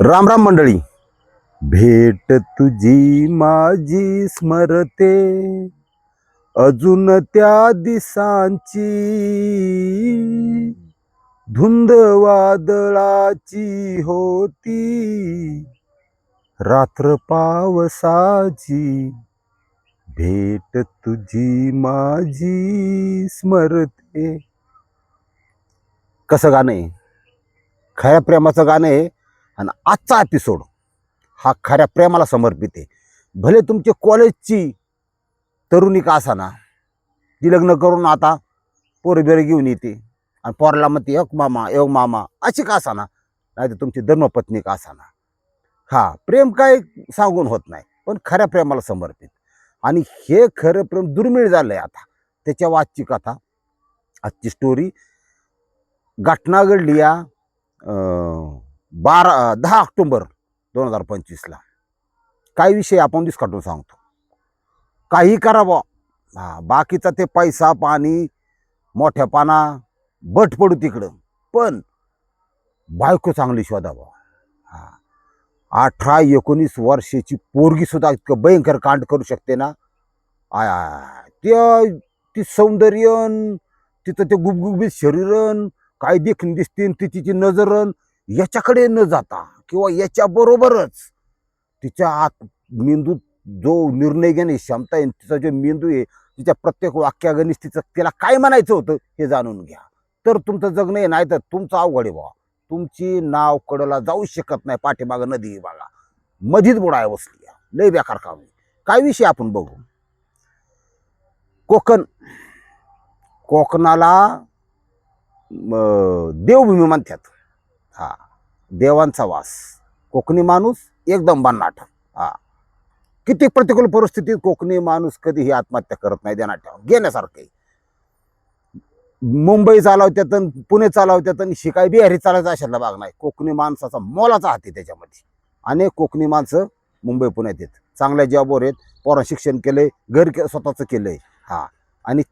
राम राम मंडळी. भेट तुझी माझी स्मरते. अजून त्या दिसांची. धुंद वादळाची होती. रात्र पावसाची. भेट तुझी माझी स्मरते. कसं गाणं आहे? खऱ्या प्रेमाचं गाणं आहे. आणि आजचा एपिसोड हा खऱ्या प्रेमाला समर्पित आहे. भले तुमचे कॉलेजची तरुणी का असाना ती लग्न करून आता पोरबिर घेऊन येते. आणि पोराला म्हणते एक मामा एक मामा अशी का असाना नाही तर तुमची धर्मपत्नी का असाना. हा प्रेम काय सांगून होत नाही पण खऱ्या प्रेमाला समर्पित. आणि हे खरं प्रेम दुर्मिळ झालं आहे आता. त्याच्या वाचची कथा आजची स्टोरी घटना घडली या बारा दहा ऑक्टोंबर दोन हजार पंचवीसला. काही विषय आपण दिसकाटून सांगतो. काही करा बा हा बाकीचा ते पैसा पाणी मोठ्या पाना बट पडू तिकडं. पण बायको चांगली शोधा बा हा. अठरा एकोणीस वर्षाची पोरगीसुद्धा इतकं भयंकर कांड करू शकते ना? आय ते ती सौंदर्यन तिचं ते गुबगुबीत शरीरन काय देखील दिसते ती तिची नजरन याच्याकडे न जाता किंवा याच्या बरोबरच तिच्या आत मेंदूत जो निर्णय घेणे क्षमता आहे तिचा जो मेंदू आहे तिच्या प्रत्येक वाक्यागणित तिचं तिला काय म्हणायचं होतं हे जाणून घ्या. तर तुमचं जगणं आहे नाही तर तुमचं अवघड आहे बाबा तुमची नाव कडला जाऊ शकत नाही पाठीमागं नदी बघा. मधीच बुडाय बसली लय बेकार काम काय विषय आपण बघू? कोकण. कोकणाला देवभूमी म्हणतात. हा. देवांचा वास. कोकणी माणूस एकदम भन्नाट. हा. किती प्रतिकूल परिस्थितीत कोकणी माणूस कधीही आत्महत्या करत नाही देणार ठेवा. घेण्यासारखं आहे. मुंबई चालवत्यात अन पुणे चालवत्यात आणि शिकाय बिहारी चालायचा अशातला भाग नाही. कोकणी माणसाचा मोलाचा हात आहे त्याच्यामध्ये. अनेक कोकणी माणसं मुंबई पुण्यात येत चांगल्या जॉबवर आहेत. पोरा शिक्षण केलंय. घर के स्वतःचं केलंय. हा. आणि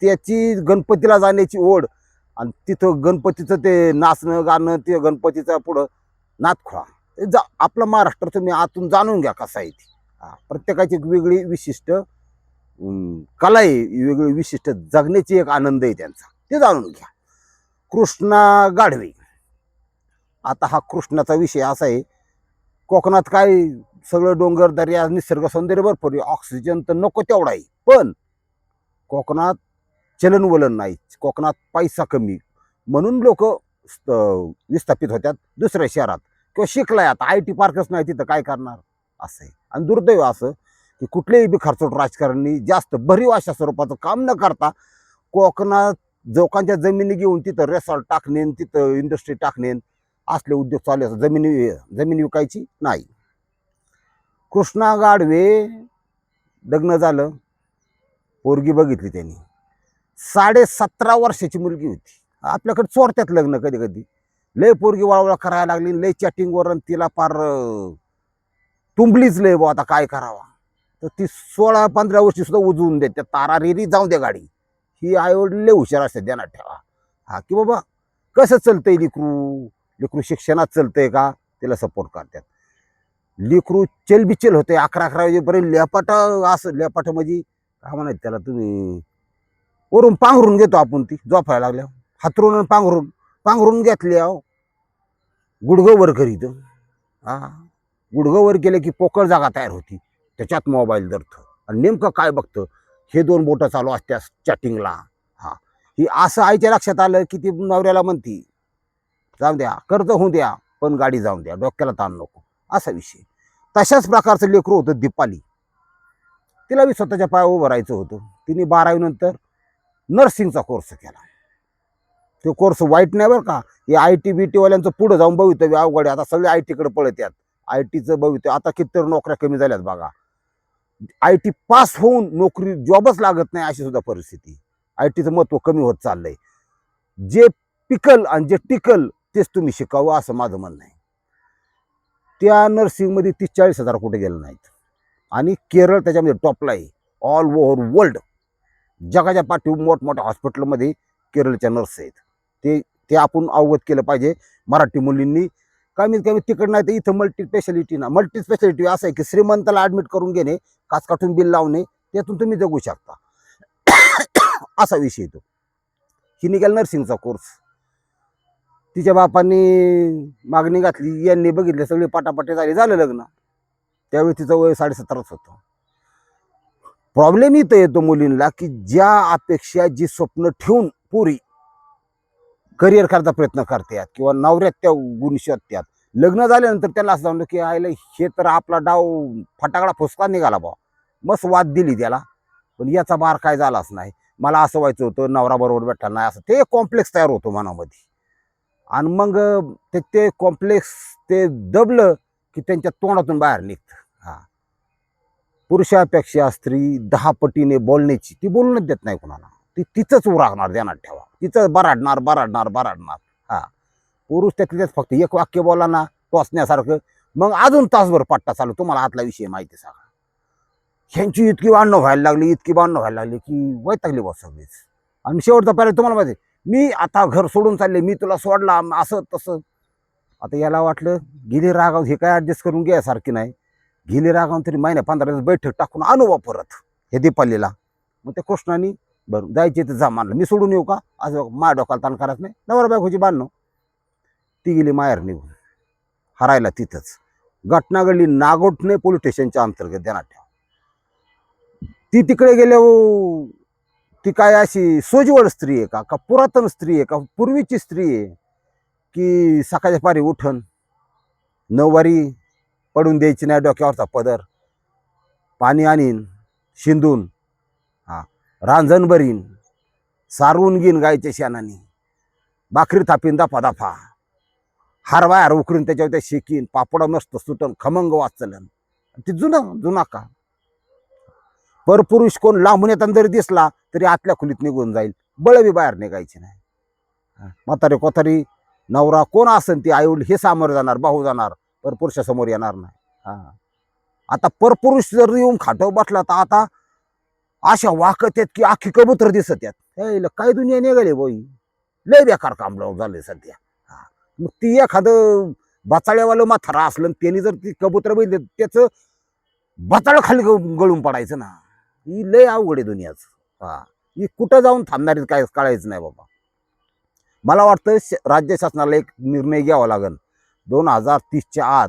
त्याची गणपतीला जाण्याची ओढ आणि तिथं गणपतीचं ते नाचणं गाणं ते गणपतीचं पुढं नातखोळा. हे जा आपलं महाराष्ट्र तुम्ही आतून जाणून घ्या कसा आहे ते. हा प्रत्येकाची एक वेगळी विशिष्ट कला आहे वेगळी विशिष्ट जगण्याची एक आनंद आहे त्यांचा. ते जाणून घ्या. कृष्णा गाढवे. आता हा कृष्णाचा विषय असा आहे कोकणात काय सगळं डोंगर दर्या निसर्ग सौंदर्य भरपूर आहे ऑक्सिजन तर नको तेवढा आहे. पण कोकणात चलनवलन नाही. कोकणात पैसा कमी. म्हणून लोक विस्थापित होत्यात दुसऱ्या शहरात. किंवा शिकलाय आता. आय टी पार्कच नाही तिथं काय करणार? असं आहे आणि दुर्दैव असं की कुठलेही बी खर्चोट राजकारणी जास्त भरीव अशा स्वरूपाचं काम न करता कोकणात जोकांच्या जमिनी घेऊन तिथं रेसॉर्ट टाकणे तिथं इंडस्ट्री टाकणे असले उद्योग चालू असतात. जमिनी जमीन विकायची नाही. कृष्णा गाडवे लग्न झालं. पोरगी बघितली त्यांनी. साडे सतरा वर्षाची मुलगी होती. आपल्याकडे चोरत्यात लग्न कधी कधी. लय पोरगी वळवळ करायला लागली लय चॅटिंगवर आणि तिला फार तुंबलीच लय बुवा आता काय करावा. तर ती सोळा पंधरा वर्षी सुद्धा उजवून देते. तारा रेरी जाऊ दे गाडी. ही आईवडील लय हुशार असते ध्यानात ठेवा. हा की बाबा कसं चालतंय लिकरू? लिकरू शिक्षणात चालतंय का? तिला सपोर्ट करतात. लिकरू चलबिचल होते अकरा अकरा वाजेपर्यंत लेपाटा असं लेपाटा म्हणजे काय म्हणायचं त्याला तुम्ही? वरून पांघरून घेतो आपण ती झोपायला लागल्या हातरून आणि पांघरून पांघरून घेतली अहो. गुडघं वर करीत हा. गुडघं वर केलं की पोकळ जागा तयार होती. त्याच्यात मोबाईल धरतं. आणि नेमकं काय बघतं? हे दोन बोटं चालू असत्या चॅटिंगला हा. ही असं आईच्या लक्षात आलं की ती नवऱ्याला म्हणती जाऊ द्या कर्ज होऊ द्या पण गाडी जाऊन द्या डोक्याला ताण नको. असा विषय. तशाच प्रकारचं लेकरू होतं दीपाली. तिला बी स्वतःच्या पायावर उभं राहायचं होतं. तिने बारावीनंतर नर्सिंगचा कोर्स केला. तो कोर्स वाईट नाही बरं का. हे आय टी बी टीवाल्यांचं पुढं जाऊन भवितव्य अवघड आहे. आता सगळे आय टीकडे पळत आहेत. आय टीचं भवितव्य. आता कितीतरी नोकऱ्या कमी झाल्यात बघा. आय टी पास होऊन नोकरी जॉबच लागत नाही अशी सुद्धा परिस्थिती. आय टीचं महत्त्व कमी होत चाललंय. जे पिकल आणि जे टिकल तेच तुम्ही शिकावं असं माझं म्हणणं आहे. त्या नर्सिंगमध्ये तीस चाळीस हजार कुठे गेले नाहीत. आणि केरळ त्याच्यामध्ये टॉपला आहे. All over world. जगाच्या पाठीवर मोठमोठ्या हॉस्पिटलमध्ये केरळच्या नर्स आहेत. ते ते आपण अवगत केलं पाहिजे मराठी मुलींनी. कमीत कमी तिकड नाही तर इथं मल्टी स्पेशालिटी ना. मल्टी स्पेशालिटी असं आहे की श्रीमंताला ॲडमिट करून घेणे काच बिल लावणे त्यातून तुम्ही जगू शकता. असा विषय तो ही निघाल नर्सिंगचा कोर्स तिच्या बापांनी मागणी घातली यांनी बघितले सगळे पाटापाटे झाले झालं लग्न. त्यावेळी तिचं वय साडेसतराच होतं. प्रॉब्लेम इथं येतो मुलींना की ज्या अपेक्षा जी स्वप्न ठेवून पुरी करिअर करायचा प्रयत्न करतात किंवा नवऱ्यात त्या गुण शोधतात. लग्न झाल्यानंतर त्याला असं जाणवलं की आयला हे तर आपला डाव फटाकडा फुसका निघाला बा मस्त वाद दिली त्याला. पण याचा बार काय झालाच नाही. मला असं व्हायचं होतं नवरा बरोबर भेटला नाही असं ते कॉम्प्लेक्स तयार होतो मनामध्ये. आणि मग ते ते कॉम्प्लेक्स ते दबलं की त्यांच्या तोंडातून बाहेर निघतं. हा. पुरुषापेक्षा स्त्री दहा पटीने बोलण्याची ती बोलणंच देत नाही कोणाला. ती तिचंच उरागणार ध्यानात ठेवा. तिचं बराडणार बराडणार बराडणार. हा. पुरुष त्या तिथेच फक्त एक वाक्य बोला ना टोचण्यासारखं. मग अजून तासभर पट्टा चालू. तुम्हाला आतला विषय माहिती सांगा. ह्यांची इतकी वाढणं व्हायला लागली इतकी भांडणं व्हायला लागली की वैतागली बस सगळीच. आणि शेवटचा पर्याय तुम्हाला माहिती मी आता घर सोडून चालले मी तुला सोडला असं तसं. आता याला वाटलं गेली रागाव हे काय ॲडजस्ट करून घ्यायसारखी नाही. गेली रागावून तरी महिन्या पंधरा दिवस बैठक टाकून आणू बा परत हे दीपालीला. मग त्या कृष्णाने बरं जायचे तर जा मानलं. मी सोडून येऊ का? असं मा डोक्याला ताण करायचं नाही. नवरा बायकोची बांधणं. ती गेली माहेर निघून. हरायला तिथंच. घटना घडली नागोठणे पोलीस स्टेशनच्या अंतर्गत देणार ठेवा ती तिकडे गेल्या हो, ती काय अशी सोजवळ स्त्री आहे का? का पुरातन स्त्री आहे? का पूर्वीची स्त्री आहे? की सकाळच्या पारी उठन नऊवारी पडून द्यायची नाही डोक्यावरचा पदर. पाणी आणीन शिंदून हा रांजण भरीन सारवून घेईन गायच्या शेणाने. भाकरी थापीन दफा दफा. हार वायर उकरून त्याच्यावर त्या शेकीन पापडा मस्त सुटन खमंग वाचलन. ते जुनं जुना का परपुरुष कोण लांबून येताना जरी दिसला तरी आतल्या खोलीत निघून जाईल. बळबी बाहेर निघायची नाही. हा, म्हातारे कोतारी नवरा कोण असेल ती आईवडील हे सामोरे जाणार भाऊ जाणार. परपुरुषासमोर येणार नाही. हा. आता परपुरुष जर येऊन खाटव बसला तर आता अशा वाकत आहेत की आखी कबूतर दिसत आहेत. हे ल- काय दुनिया निघाली बोई? लय बेकार काम लावून झाले सध्या. हा. मग ती एखादं बचाळ्यावालं माथारा असलं आणि त्यांनी जर ती कबूतर बघितले त्याचं बचाळ खाली गळून पडायचं ना. ही लय अवघड आहे दुनियाच. हा. ही कुठं जाऊन थांबणार काय कळायचं नाही बाबा. मला वाटतं श- राज्य शासनाला एक निर्णय घ्यावा लागेल. दोन हजार तीसच्या आत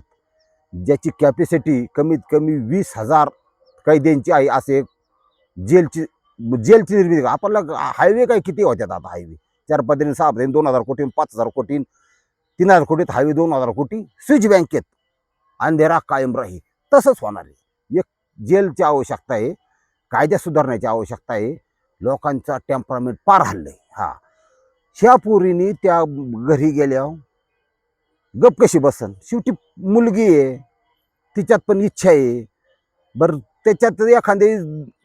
ज्याची कॅपॅसिटी कमीत कमी वीस हजार कैद्यांची आहे असे जेलची जेलची निर्मिती आपल्याला हायवे काय किती होत्यात आता हायवे चार पद्धतीने सहा पद्धतीने दोन हजार कोटी पाच हजार कोटी तीन हजार कोटीत हायवे दोन हजार कोटी स्विच बँकेत अंधेरा कायम राहील. तसंच होणार आहे. एक जेलची आवश्यकता आहे कायद्या सुधारण्याची आवश्यकता आहे. लोकांचा टेम्परामेंट पार हल्लंय. हा. ह्या पोरीने त्या घरी गेल्या गप कशी बसन शेवटी मुलगी आहे. तिच्यात पण इच्छा आहे. बरं त्याच्यात एखादी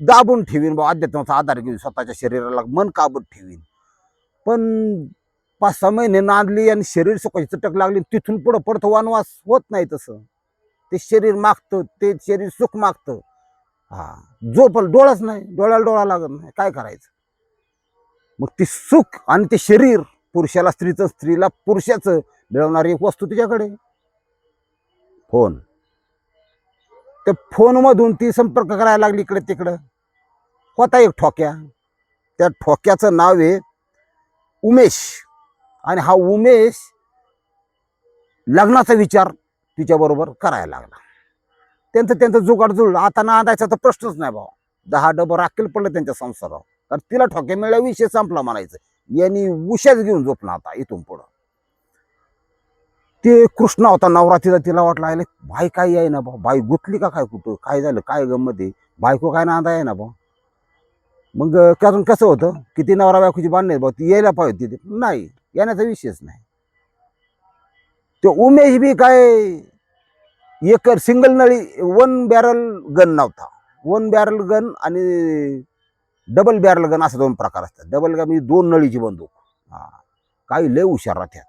दाबून ठेवीन बा अध्यात्माचा आधार घेऊन स्वतःच्या शरीराला मन काबून ठेवीन. पण पाच सहा महिने नांदली आणि शरीर सुखाची चटक लागली तिथून पुढं परत वनवास होत नाही तसं. ते शरीर मागतं ते शरीर सुख मागतं. हा झोपल डोळाच नाही डोळ्याला डोळा लागत नाही. काय करायचं? मग ते सुख आणि ते शरीर पुरुषाला स्त्रीचं स्त्रीला पुरुषाचं मिळवणारी एक वस्तू तिच्याकडे. फोन. त्या फोनमधून ती संपर्क करायला लागली इकडे तिकडं. होता एक ठोक्या. त्या ठोक्याचं नाव आहे उमेश. आणि हा उमेश लग्नाचा विचार तिच्याबरोबर करायला लागला. त्यांचं त्यांचं जुगाड जुळलं. आता ना आणायचा तर प्रश्नच नाही भाऊ. दहा डबं राखेल पडलं त्यांच्या संसारावर. कारण तिला ठोके मिळाल्या विषय संपला म्हणायचं. यांनी उशाच घेऊन झोपला आता इथून पुढं. ते कृष्ण होता नवरात्रीला तिला वाटला वाटलं आयले बाई काय आहे ना बा? बाई गुतली का काय कुठं? काय झालं? काय गंमत आहे? बायको काय नांदा आहे ना बा? मग त्यातून कसं होतं? किती नवरा बायकोची बांधणे बा? ती यायला पाहिजे तिथे नाही येण्याचा विषयच नाही. ते उमेश बी काय एक सिंगल नळी वन बॅरल गन नव्हता. वन बॅरल गन आणि डबल बॅरल गन असे दोन प्रकार असतात. डबल गन म्हणजे दोन नळीची बंदूक. हा. काही लय हुशार राहत्यात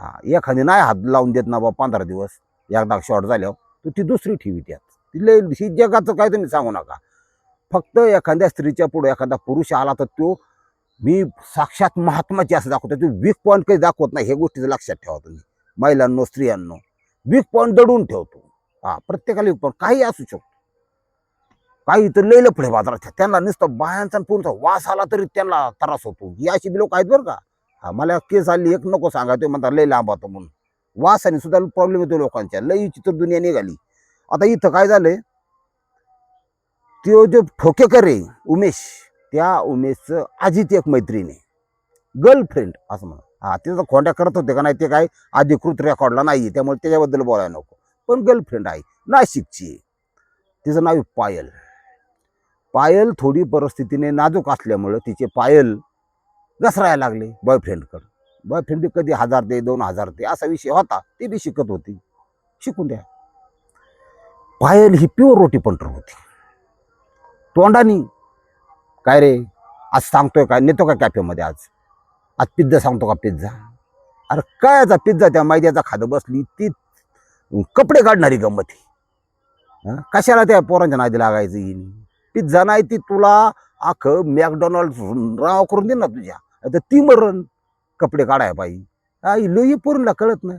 हा एखादी नाही हात लावून देत ना बा पंधरा दिवस एकदा शॉर्ट झाल्यावर तर ती दुसरी ठेवी त्यात. ती ही जगाचं काय तुम्ही सांगू नका. फक्त एखाद्या स्त्रीच्या पुढे एखादा पुरुष आला तर तो मी साक्षात महात्माची असं दाखवतो तो वीक पॉईंट काही दाखवत नाही हे गोष्टीचं लक्षात ठेवा तुम्ही. महिलांनो स्त्रियांनो वीक पॉईंट दडून ठेवतो. हा प्रत्येकाला वीक पॉईंट काही असू शकतो. काही इतर लई पुढे बाजारात त्यांना नुसतं बायांचा आणि वास आला तरी त्यांना त्रास होतो. ही अशी लोक आहेत बरं का. हा मला केस आली एक नको सांगा ते म्हणतात लई लांब होतो म्हणून. वासाने सुद्धा प्रॉब्लेम येतो लोकांच्या लई चित्र दुनिया निघाली. आता इथं काय झालंय? तो जो ठोकेकर आहे उमेश त्या उमेशचं आजीत एक मैत्रीण आहे. गर्लफ्रेंड असं म्हणा. हा तिथं खोंड्या करत होते का नाही ते काय अधिकृत रेकॉर्डला नाही त्यामुळे त्याच्याबद्दल बोलायला नको. पण गर्लफ्रेंड आहे नाशिकची आहे. तिचं नाव आहे पायल. पायल थोडी परिस्थितीने नाजूक असल्यामुळं तिचे पायल घसरायला लागले. बॉयफ्रेंडकडं बॉयफ्रेंड बी कधी हजार दे दोन हजार दे असा विषय होता. ते बी शिकत होती. शिकून द्या. पायल ही प्युअर रोटी पंटर होती. तोंडानी काय रे? आज सांगतोय काय नेतो का कॅफेमध्ये आज? आज पिझ्झा सांगतो का पिझ्झा अरे काय याचा पिझ्झा त्या मैद्याचा खादं बसली? ती कपडे काढणारी गंमत ही. कशाला त्या पोरांच्या नादी लागायचं पिझ्झा नाही ती तुला आख मॅकडॉनल्ड राव करून दे ना तुझ्या. आता ती मरण कपडे काढाय पाहिजे आई लोही पोरणला कळत नाही.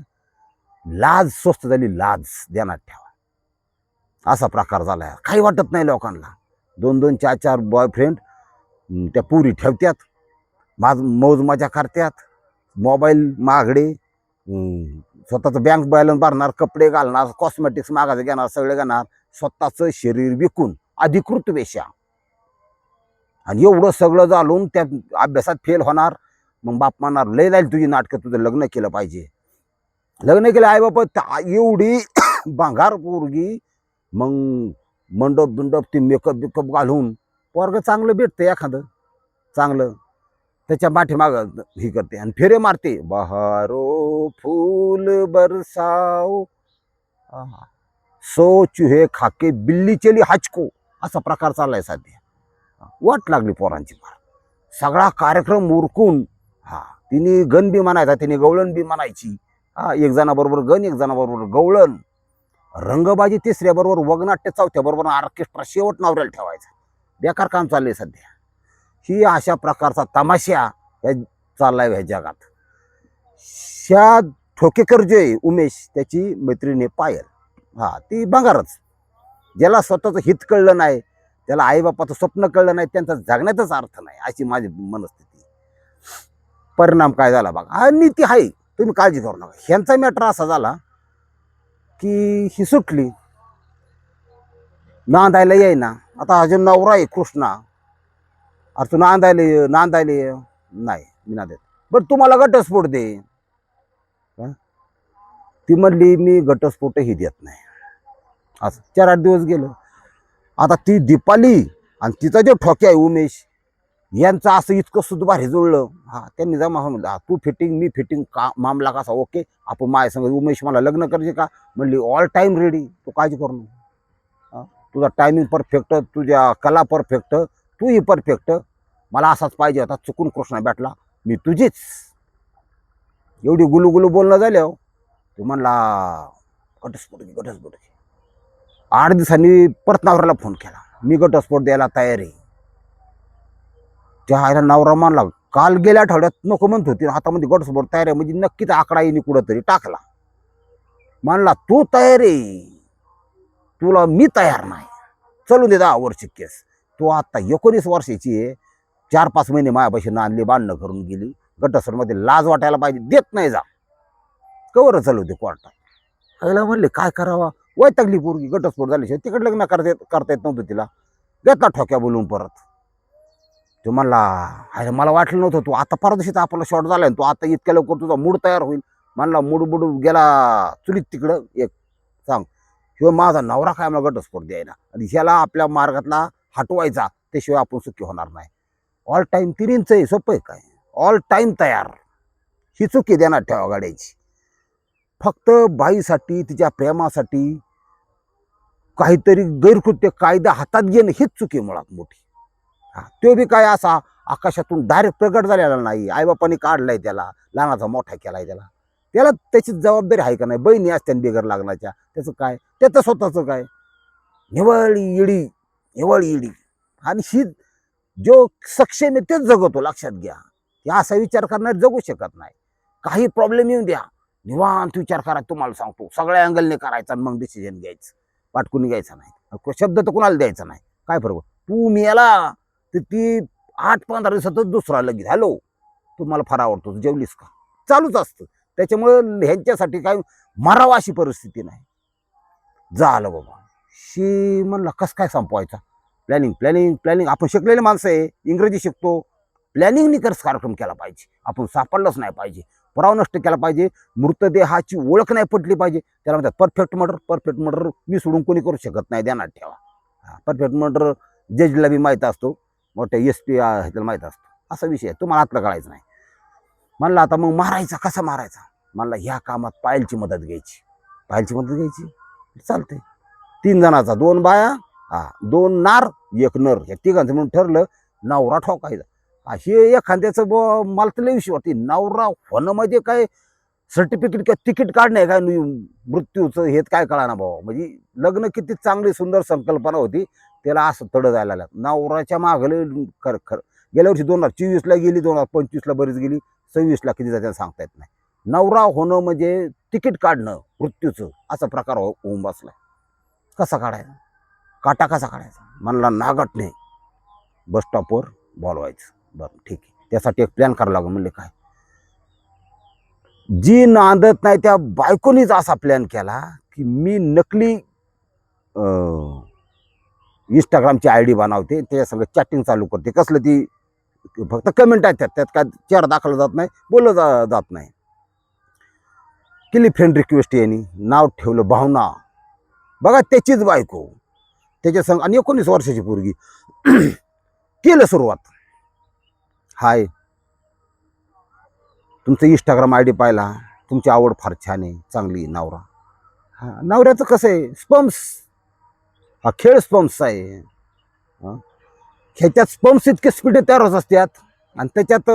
लाज स्वस्त झाली लाज ध्यानात ठेवा. असा प्रकार झालाय. काही वाटत नाही लोकांना. दोन दोन चार चार बॉयफ्रेंड त्या पुरी ठेवत्यात. माझ मौज मजा करत्यात. मोबाईल मागडे स्वतःचं बँक बॅलन्स भरणार कपडे घालणार कॉस्मेटिक्स मागायचं घेणार सगळे घेणार स्वतःचं शरीर विकून अधिकृत वेशा आणि एवढं सगळं झालून त्या अभ्यासात फेल होणार. मग बाप म्हणणार लय जाईल तुझी नाटकं तुझं लग्न केलं पाहिजे. लग्न केलं आई बाप एवढी भांगार पोरगी. मग मंडप बिंडप ती मेकअप बिकअप घालून पोरग चांगलं भेटतं एखादं. चांगलं. त्याच्या पाठीमाग ही करते आणि फेरे मारते. बहारो फूल बरसाओ आहा. सो चुहे खाके बिल्ली चली हाचको. असा प्रकार चाललाय सध्या. वाट लागली पोरांची फार. सगळा कार्यक्रम उरकून हा तिने गण बी म्हणायचा तिने गवळण बी म्हणायची. हा एक जणाबरोबर गण एक जणाबरोबर गवळण. रंगबाजी तिसऱ्याबरोबर वगनाट्य चौथ्याबरोबर ऑर्केस्ट्रा शेवट नवऱ्याला ठेवायचा. बेकार काम चाललंय सध्या. ही अशा प्रकारचा तमाशा ह्या चाललाय ह्या जगात. श्या ठोकेकर जे आहे, उमेश त्याची मैत्रिणी पायल. हा ती बंगारच. ज्याला स्वतःचं हित कळलं नाही त्याला आईबापाचं स्वप्न कळलं नाही त्यांचा जगण्याचाच अर्थ नाही अशी माझी मनस्थिती. परिणाम काय झाला बघा? आणि ती आहे तुम्ही काळजी करू नका. ह्यांचा मॅटर असा झाला की ही सुटली. नांदायला येई ना आता अजून नवरा आहे कृष्णा अरे तू नांदायला ये, नांदायला ये. नाही मी ना देत बरं तुम्हाला घटस्फोट दे. ती म्हणली मी घटस्फोटही देत नाही. असं चार आठ दिवस गेलो. आता ती दीपाली आणि तिचा जो ठोके आहे उमेश यांचं असं इतकं सुद्धा हे जुळलं. हा त्यांनी जमा म्हणलं हा, तू फिटिंग मी फिटिंग का मामला कसा ओके आपण माय संग उमेश मला लग्न करायचे का? म्हणली ऑल टाईम रेडी तू काळजी करू नको. तुझा टायमिंग परफेक्ट तुझ्या कला परफेक्ट तूही परफेक्ट मला असाच पाहिजे होता चुकून कृष्णा भेटला. मी तुझीच. एवढी गुलू गुलू बोलणं झालं तू म्हणला घटस्फोट घे घटस्फोट घे आठ दिवसांनी परत नवऱ्याला फोन केला. मी घटस्फोट द्यायला तयार आहे. त्या आईला नवरा मानला. काल गेल्या आठवड्यात नको म्हणत होती. हातामध्ये घटस्फोट तयार आहे. म्हणजे नक्कीच आकडा येणे कुठंतरी टाकला. मानला तू तयार आहे. तुला मी तयार नाही. चलू दे दहा वर्ष केस. तू आता एकोणीस वर्षाची आहे. चार पाच महिने मायापाशी नांदली बांधणं करून गेली. गटसरमध्ये लाज वाटायला पाहिजे. देत नाही जा. कवर चालू दे कोर्टात. आईला म्हणले काय करावा? वैतागली पोरगी घटस्फोट झाली तिकडे लग्न करता येत करता येत नव्हतं तिला. घेतला ठोक्या बोलून परत. तो म्हणला अरे मला वाटलं नव्हतं तू आता परदेशीत आपला शॉर्ट झाला तू आता इतक्या लवकर तुझा मूड तयार होईल. म्हणला मूड बुड गेला चुलीत तिकडं एक सांग. किंवा माझा नवरा काय मला घटस्फोट द्यायला? आणि ह्याला आपल्या मार्गातला हटवायचा त्याशिवाय आपण सुखी होणार नाही. ऑल टाईम तिरींचं आहे सोपं आहे काय? ऑल टाईम तयार. ही चुकी देणार ठेवा गाड्याची. फक्त बाईसाठी तिच्या प्रेमासाठी काहीतरी गैरकृत्य कायदा हातात घेणं हीच चुकी मुळात मोठी. हा तो बी काय असा आकाशातून डायरेक्ट प्रगट झालेला नाही. आईबापाने काढलाय त्याला लहानाचा मोठा केलाय त्याला. त्याला त्याची जबाबदारी आहे का नाही? बहिणी असत्या बिगर लागण्याच्या त्याचं काय? त्याचं स्वतःचं काय? निवळ इडी निवळ इडी. आणि ही जो सक्षम आहे तेच जगतो लक्षात घ्या. की असा विचार करणार जगू शकत नाही. काही प्रॉब्लेम येऊन द्या. निवांत विचार करा तुम्हाला सांगतो. सगळ्या अँगलने करायचा आणि मग डिसिजन घ्यायचं. पाठकून घ्यायचा नाही. शब्द तर कुणाला द्यायचा नाही. काय फरक? तू मी याला तर ती आठ पंधरा दिवसातच दुसरा लगेच. हॅलो तू मला फार आवडतो तू जेवलीस का? चालूच असतं. त्याच्यामुळं ह्यांच्यासाठी काय मरावा अशी परिस्थिती नाही. झालं बाबा. शी म्हणला कसं काय संपवायचा? प्लॅनिंग प्लॅनिंग प्लॅनिंग आपण शिकलेले माणसं आहे. इंग्रजी शिकतो. प्लॅनिंगनी निकर्स कार्यक्रम केला पाहिजे. आपण सापडलंच नाही पाहिजे. पुरावा नष्ट केला पाहिजे. मृतदेहाची ओळख नाही पटली पाहिजे. त्याला म्हणतात परफेक्ट मर्डर परफेक्ट मर्डर मी सोडून कोणी करू शकत नाही ध्यानात ठेवा. परफेक्ट मर्डर जजला बी माहीत असतो मोठ्या एस पी ह्याला माहीत असतो. असा विषय आहे. तुम्हाला आतलं कळायचं नाही. म्हणलं आता मग मारायचा कसा मारायचा? म्हणला ह्या कामात पायलची मदत घ्यायची. पायलची मदत घ्यायची? चालते तीन जणाचा दोन बाया हा दोन नार एक नर. या तिघांचं म्हणून ठरलं नवरा ठोकायचा. हे एखाद्याचं ब मला तर लय विषय वाटते. नवरा होणं म्हणजे काय सर्टिफिकेट किंवा तिकीट काढणे काय? मृत्यूचं हे काय कळणार भाऊ म्हणजे लग्न किती चांगली सुंदर संकल्पना होती. त्याला असं तड जायला लागलं. नवराच्या मागले खर खर गेल्या वर्षी दोन हजार चोवीसला गेली दोन हजार पंचवीसला बरीच गेली. सव्वीसला किती जाते सांगता येत नाही. नवरा होणं म्हणजे तिकीट काढणं मृत्यूचं असा प्रकार हो- होऊन बसला कसा काढायचा? काटा कसा काढायचा? म्हणला नागटणे. नाही बस स्टॉपवर बोलवायचं. बरं ठीक आहे. त्यासाठी एक प्लॅन करावं लागेल म्हणले काय? जी नांदत नाही त्या बायकोनीच असा प्लॅन केला की मी नकली इंस्टाग्रामची आय डी बनवते त्याच्या सगळं चॅटिंग चालू करते. कसलं ती फक्त कमेंट आहेत त्यात. त्यात काय चेहरा दाखवला जात नाही बोललं जा जात नाही. केली फ्रेंड रिक्वेस्ट यांनी नाव ठेवलं भावना. बघा त्याचीच बायको. त्याच्या संग आणि एकोणीस वर्षाची पोरगी. केलं सुरुवात. हाय. तुमचं इंस्टाग्राम आय डी पाहिला तुमची आवड फार छान आहे चांगली नवरा. हां नवऱ्याचं कसं आहे स्पम्स हा खेळ स्पम्स आहे. ह्याच्यात स्पम्स इतके स्पीड तयार होत असतात आणि त्याच्यात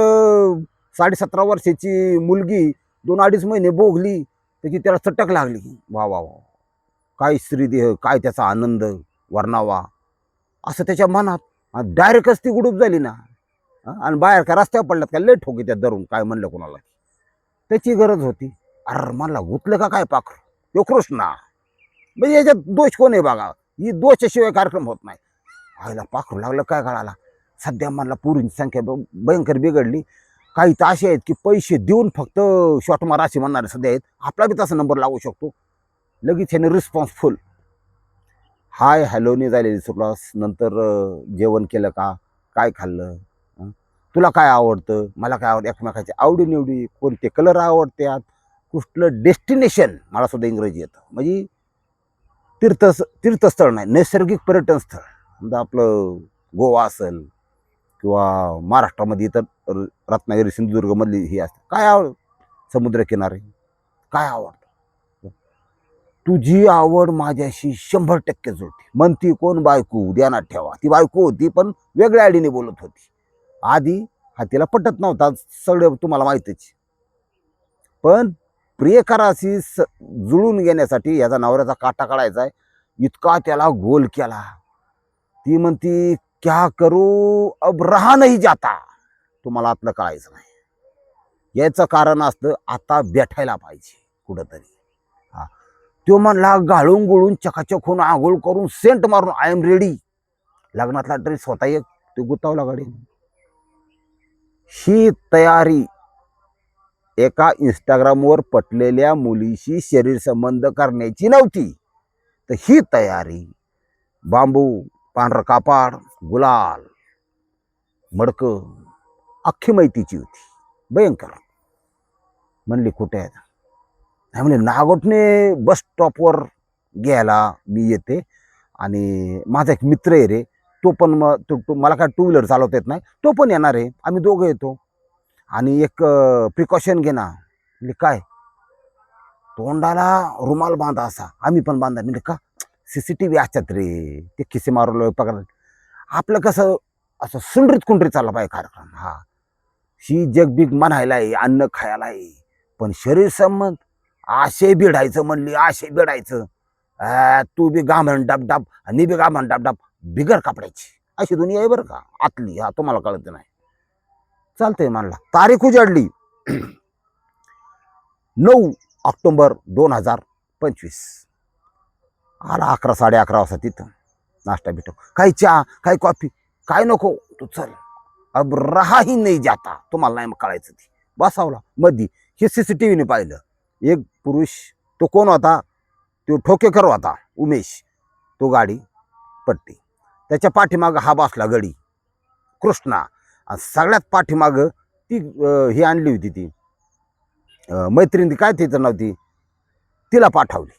साडेसतरा वर्षाची मुलगी दोन अडीच महिने बोगली त्याची त्याला चटक लागली. वा वा वा. काय श्रीदेह काय त्याचा आनंद वर्णावा. असं त्याच्या मनात डायरेक्टच ती गुडूप झाली ना. आणि बाहेर का रस्त्यावर पडल्यात का? लेट ठोकी त्यात धरून काय म्हणलं कोणाला? त्याची गरज होती. अरे मला गुतलं का काय पाखर? यो कृष्णा. म्हणजे याच्यात दोष कोण आहे बघा? ही दोषाशिवाय कार्यक्रम होत नाही. आईला पाखरू लागलं काय कळाला सध्या मला पुरींची संख्या भयंकर बिघडली. काही तर असे आहेत की पैसे देऊन फक्त शॉट मार असे म्हणणारे सध्या आहेत. आपला बी तसा नंबर लागू शकतो. लगेच ह्याने रिस्पॉन्सफुल हाय हॅलोनी झालेली सुरुवात नंतर जेवण केलं का? काय खाल्लं? तुला काय आवडतं? मला काय आवडतं? एकमेकाची आवडीनिवडी कोणते? कलर आवडतात कुठलं डेस्टिनेशन मला सुद्धा इंग्रजी येतं. म्हणजे तीर्थ तीर्थस्थळ नाही नैसर्गिक पर्यटन स्थळ. समजा आपलं गोवा असेल किंवा महाराष्ट्रामध्ये इतर र- रत्नागिरी सिंधुदुर्गमधली ही असते. काय आवड समुद्रकिनारे? काय आवडतं? तुझी आवड माझ्याशी शंभर टक्के जुळते. म्हणती कोण बायको? ध्यानात ठेवा. ती बायको होती पण वेगळ्या आडीने बोलत होती. आधी हातीला पटत नव्हता सगळं तुम्हाला माहितीच. पण प्रियकराशी स जुळून घेण्यासाठी याचा नवऱ्याचा काटा काढायचा आहे. इतका त्याला गोल केला. ती म्हणती क्या करू? अब रहा नाही जाता. तुम्हाला आतलं कळायचं नाही. याचं कारण असतं आता बेठायला पाहिजे कुठंतरी. हा. तो म्हणला गाळून गुळून चकाचक होऊन आंघोळ करून सेंट मारून आय एम रेडी. लग्नातला ड्रेस स्वतः एक तो गुतावला गाडी ही तयारी एका इंस्टाग्रामवर पटलेल्या मुलीशी शरीर संबंध करण्याची नव्हती. तर ही तयारी बांबू पांढरं कापाड गुलाल मडकं अख्खी माहितीची होती. भयंकर. म्हणली कुठे आहे? नाही म्हणजे नागोटने बस स्टॉपवर घ्यायला मी येते आणि माझा एक मित्र आहे रे तो पण मग तो टू मला काय टू व्हीलर चालवता येत नाही. तो पण येणार आहे. आम्ही दोघं येतो. आणि एक प्रिकॉशन घे ना. म्हणजे काय? तोंडाला रुमाल बांधा असा. आम्ही पण बांधा. म्हणजे का? सी सी टी व्ही असतात रे. ते खिसे मारवलं पकडलं आपलं कसं असं सुंडरीत कुंडरीत चालला पाहिजे कार्यक्रम. हा. ही जगबीग म्हणायला आहे अन्न खायला आहे. पण शरीर संबंध आशे बिडायचं म्हणली आशे बिडायचं तू बी गामण डाब डाब आणि बी गामण डाब डाब बिगर कापडायची अशी दुनिया आहे बरं का. आतली हा तुम्हाला कळत नाही. चालतंय मानला. तारीख उजाडली. नऊ ऑक्टोबर दोन हजार पंचवीस. आला अकरा साडे अकरा वाजता तिथं. नाश्ता भेटो काही चहा काही कॉफी काय नको. तू चल. अब रहाही नाही जाता. तुम्हाला नाही मग कळायचं ती. बसावला. मधी. हे सी सी टी व्हीने पाहिलं. एक पुरुष तो कोण होता? तो ठोकेकर होता. उमेश. तो गाडी पट्टी. त्याच्या पाठीमागं हा बसला गडी. कृष्णा. आणि सगळ्यात पाठीमागं ती ही आणली होती ती. मैत्रीण ती काय तिचं नाव ती? तिला पाठवली.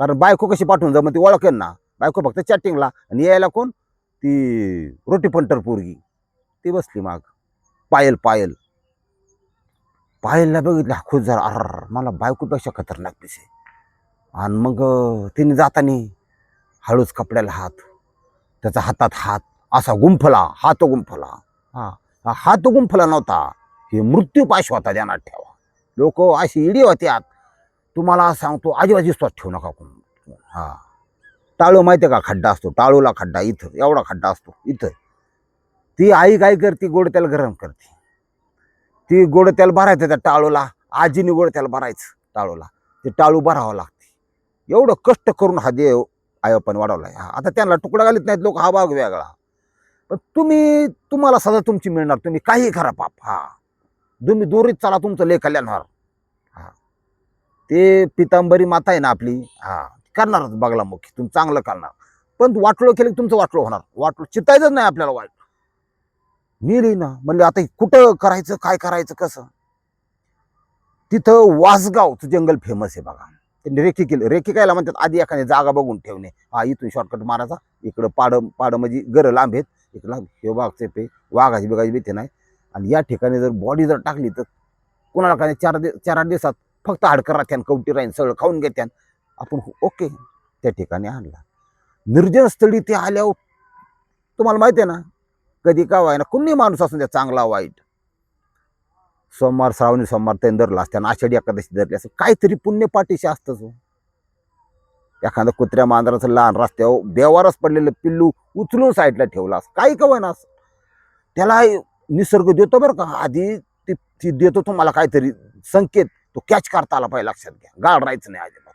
कारण बायको कशी पाठवून जा मग ती ओळखेल ना. बायको फक्त चॅटिंगला आणि यायला कोण? ती रोटी पंटर पोरगी. ती बसली माग. पायल पायल. पायलला बघितलं खुश झाला. अर मला बायकोपेक्षा खतरनाक दिसे आणि मग तिने जाताना हळूच कपड्याला हात त्याचा हातात हात असा गुंफला हात गुंफला. हा हात गुंफला नव्हता हे मृत्यू पाश होता ध्यानात ठेवा. लोक अशी इडी होती आत तुम्हाला सांगतो आजीबाजी विश्वास ठेवू नका कोण. हा. टाळू माहिती आहे का? खड्डा असतो टाळूला खड्डा इथं एवढा खड्डा असतो इथं. ती आई काय करते? गोड त्याला गरम करते. ती गोड त्याला भरायचं त्या टाळूला आजीने गोड त्याला भरायचं टाळूला. ते टाळू भरावं लागते. एवढं कष्ट करून हा देव आयोपण वाढवला हा आता त्यांना तुकडा घालीत नाहीत लोक हा भाग वेगळा. पण तुम्ही तुम्हाला सजा तुमची मिळणार तुम्ही काही करा पाप. हा. तुम्ही दोरीत चाला तुमचं लेख कल्याण हा. ते पितांबरी माता आहे ना आपली हा करणारच मुख्य तुम्ही चांगलं करणार. पण वाटलो केलं की तुमचं वाटलो होणार. वाटलो चितायचंच नाही आपल्याला वाईट नेली ना म्हणजे आता कुठं करायचं काय करायचं कसं? तिथं वासगावचं जंगल फेमस आहे बघा. त्यांनी रेखी केली. रेखी कायला म्हणतात? आधी एखादी जागा बघून ठेवणे. हा इथून शॉर्टकट मारायचा. इकडं पाडं पाडं म्हणजे गरं लांब आहेत. इकडं हे वाघचे पे वाघाची बिघाची भीती नाही. आणि या ठिकाणी जर बॉडी जर टाकली तर कोणाला काय चार दि चार आठ दिवसात फक्त हाडकर राहत्यान कवटी राहीन सगळं खाऊन घेत्यान. आपण ओके त्या ठिकाणी आणला. निर्जन स्थळी ते आल्यावर तुम्हाला माहिती आहे ना कधी का व्हाय ना कुणी माणूस असून त्या चांगला वाईट. सोमवार श्रावणी सोमवार त्यांनी धरला असत्यानं आषाढी एकादशी धरली असं काहीतरी पुण्य पाठीशी असतंच हो. एखादा कुत्र्या मांजराचं लहान रस्त्यावर देवारच पडलेलं पिल्लू उचलून साईडला ठेवला असं. काही का ना असं. त्याला निसर्ग देतो बरं का. आधी ती ती देतो तुम्हाला काहीतरी संकेत. तो कॅच करता आला पाहिजे लक्षात घ्या. गाड राहायचं नाही अजिबात.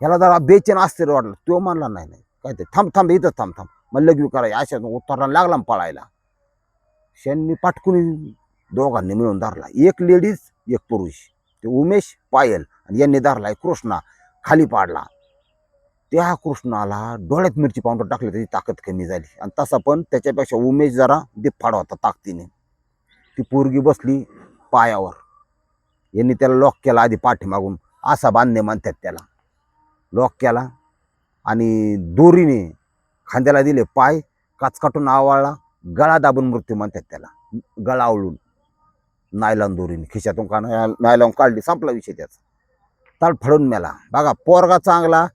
ह्याला जरा बेचैन आश्चर्य वाटलं. तो मानला नाही नाही. काहीतरी थांब थांब इथंच थांब थांब. मग लघवी करायची. अशा उत्तराला लागला ना पळायला. शेणनी पाठकून दोघांनी मिळून धरला. एक लेडीज एक पुरुष. ते उमेश पायल आणि यांनी धरला एक कृष्णा. खाली पाडला. त्या कृष्णाला डोळ्यात मिरची पावडर टाकली त्याची ताकद कमी झाली. आणि तसा पण त्याच्यापेक्षा उमेश जरा दिफाड होता ताकदीने. ती पोरगी बसली पायावर. यांनी त्याला लॉक केला आधी पाठीमागून. असा बांधणे म्हणतात त्याला. लॉक केला आणि दोरीने खांद्याला दिले पाय काचकाटून आवळला गळा दाबून मृत्यू म्हणतात त्याला. गळा आवळून. नायलॉन दोरीने खिशातून का नायलॉन काढली संपला विषय त्याचा. ताळ फडून मेला. बघा पोरगा चांगला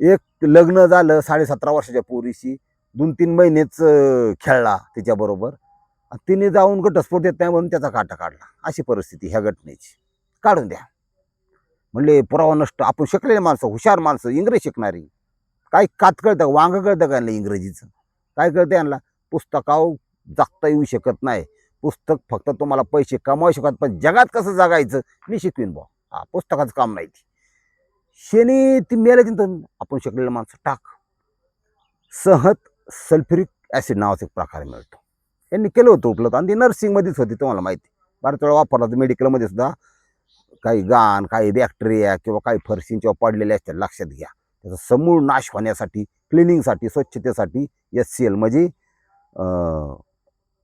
एक लग्न झालं साडेसतरा वर्षाच्या पोरीशी दोन तीन महिनेच खेळला तिच्याबरोबर. आणि तिने जाऊन घटस्फोट येत नाही म्हणून त्याचा काटा काढला. अशी परिस्थिती ह्या घटनेची. काढून द्या. म्हणले पुरावा नष्ट आपण शिकलेले माणसं हुशार माणसं इंग्रजी शिकणारी. काय कात कळतं वांग कळतं का यांना इंग्रजीचं? काय कळतं यांना? पुस्तकाव जागता येऊ शकत नाही. पुस्तक फक्त तुम्हाला पैसे कमावू शकत पण जगात कसं जगायचं मी शिकवीन बुवा. हा पुस्तकाचं काम नाही ती. शेणी ती मेले तर आपण शिकलेलं माणसं टाक. सहत सल्फ्युरिक ॲसिड नावाचा एक प्रकार मिळतो. यांनी केलं होतं उपलब्ध. आणि ती नर्सिंगमध्येच होती तुम्हाला माहिती. बऱ्याच वेळा वापरला तर मेडिकलमध्ये सुद्धा. काही गाण काही बॅक्टेरिया किंवा काही फरशींच्या पडलेल्या असतात लक्षात घ्या. त्याचा समूळ नाश होण्यासाठी क्लिनिंगसाठी स्वच्छतेसाठी एस सी एल म्हणजे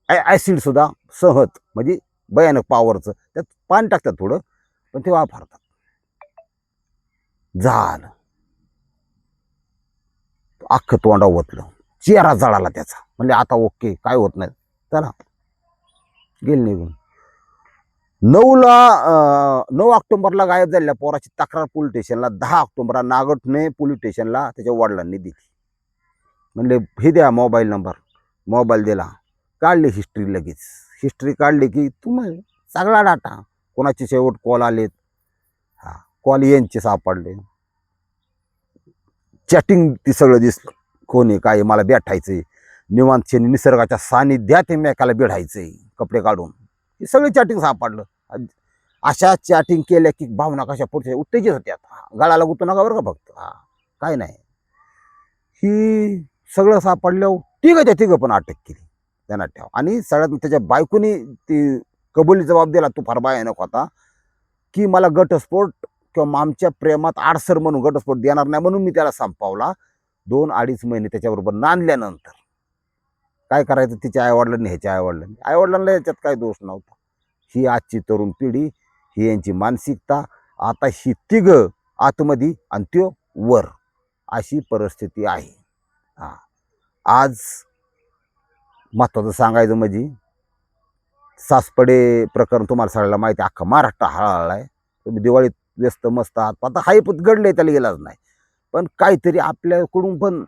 ॲसिडसुद्धा सहत म्हणजे भयानक पॉवरचं त्यात पाणी टाकतात थोडं पण ते वापरतात. झालं. अख्खं तोंडा ओतलं. चेहरा जळाला त्याचा. म्हणजे आता ओके काय होत नाही. चला. गेल निघून. नऊला नऊ ऑक्टोबरला गायब झालेल्या पोराची तक्रार पोलीस स्टेशनला. दहा ऑक्टोबरला नागटने पोलीस स्टेशनला त्याच्या वडिलांनी दिली. म्हणले हे द्या मोबाईल नंबर. मोबाईल दिला. काढली हिस्ट्री लगेच. हिस्ट्री काढली की तुम्ही सगळा डाटा कोणाचे शेवट कॉल आलेत? हा कॉल यांचे सापडले. चॅटिंग ती सगळं दिसलं. कोणी काय मला भेटायचंय. निवांत निसर्गाच्या सानिध्यात एकमेकाला भेटायचंय कपडे काढून. हे सगळे चॅटिंग सापडलं. अशा चॅटिंग केल्या की भावना कशा पुढच्या उत्तेजित होत्या. आता गळाला गुतू नका बरं का फक्त. हा काय नाही. ही सगळं सापडल्यावर तिघं त्या तिघं पण अटक केली. त्यांना ठेव. आणि सगळ्यात त्याच्या बायकोनी ती कबुली जबाब दिला तू फार भयानक होता की मला गटस्फोट किंवा आमच्या प्रेमात आडसर म्हणून गटस्फोट देणार नाही म्हणून मी त्याला संपावला. दोन अडीच महिने त्याच्याबरोबर नांदल्यानंतर काय करायचं? तिच्या आईवडिलांनी ह्याच्या आईवडिलांनी. आईवडिलांना याच्यात काय दोष नव्हता. ही आजची तरुण पिढी ही यांची मानसिकता आता ही तिघं आतमध्ये आणि त्यो वर अशी परिस्थिती आहे. हां. आज महत्त्वाचं सांगायचं म्हणजे सासपडे प्रकरण तुम्हाला सगळ्याला माहिती आहे, अख्खा महाराष्ट्र हळहळला आहे. तुम्ही दिवाळीत व्यस्त मस्त आहात. आता हाय पण घडलंय त्याला गेलाच नाही. पण काहीतरी आपल्याकडून पण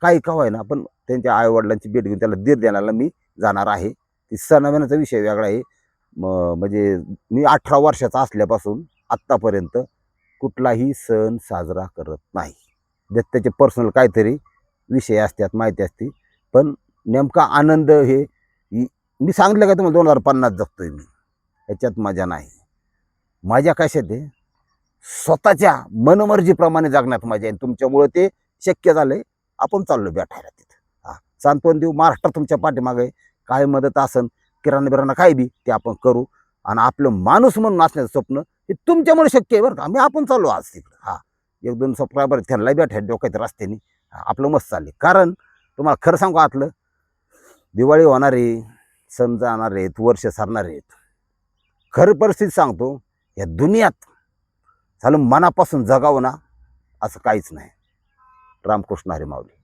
काही का होईना पण त्यांच्या आईवडिलांची भेट घेऊन त्याला धीर देण्याला मी जाणार आहे. ती सणाव्यानाचा विषय वेगळा आहे. म- म्हणजे मी अठरा वर्षाचा असल्यापासून आत्तापर्यंत कुठलाही सण साजरा करत नाही. ज्यात त्याचे पर्सनल काहीतरी विषय असतात माहिती असते. पण नेमका आनंद हे मी सांगितलं का तुम्हाला दोन हजार पन्नास जगतोय मी. ह्याच्यात मजा नाही. माझ्या कशात आहे? स्वतःच्या मनमर्जीप्रमाणे जगण्यात मजा आहे. तुमच्यामुळं ते शक्य झालं आहे आपण चाललो बॅठायला तिथं. हा. सांत्वन देऊ महाराष्ट्र तुमच्या पाठीमागे आहे. काय मदत असन किराणा बिराणा काय बी ते आपण करू. आणि आपलं माणूस म्हणून असण्याचं स्वप्न हे तुमच्यामुळे शक्य आहे बरं का. आम्ही आपण चाललो आज तिकडं हां. एक दोन सबस्क्रायबर त्यांना बॅठ्या डोक्यात रस्त्याने. आपलं मस्त चालले कारण तुम्हाला खरं सांगू आतलं? दिवाळी होणार आहे सण जाणार आहेत वर्ष सरणार आहेत. खरं परिस्थिती सांगतो या दुनियात झालं मनापासून जगावं ना असं काहीच नाही. रामकृष्ण हरी माऊली.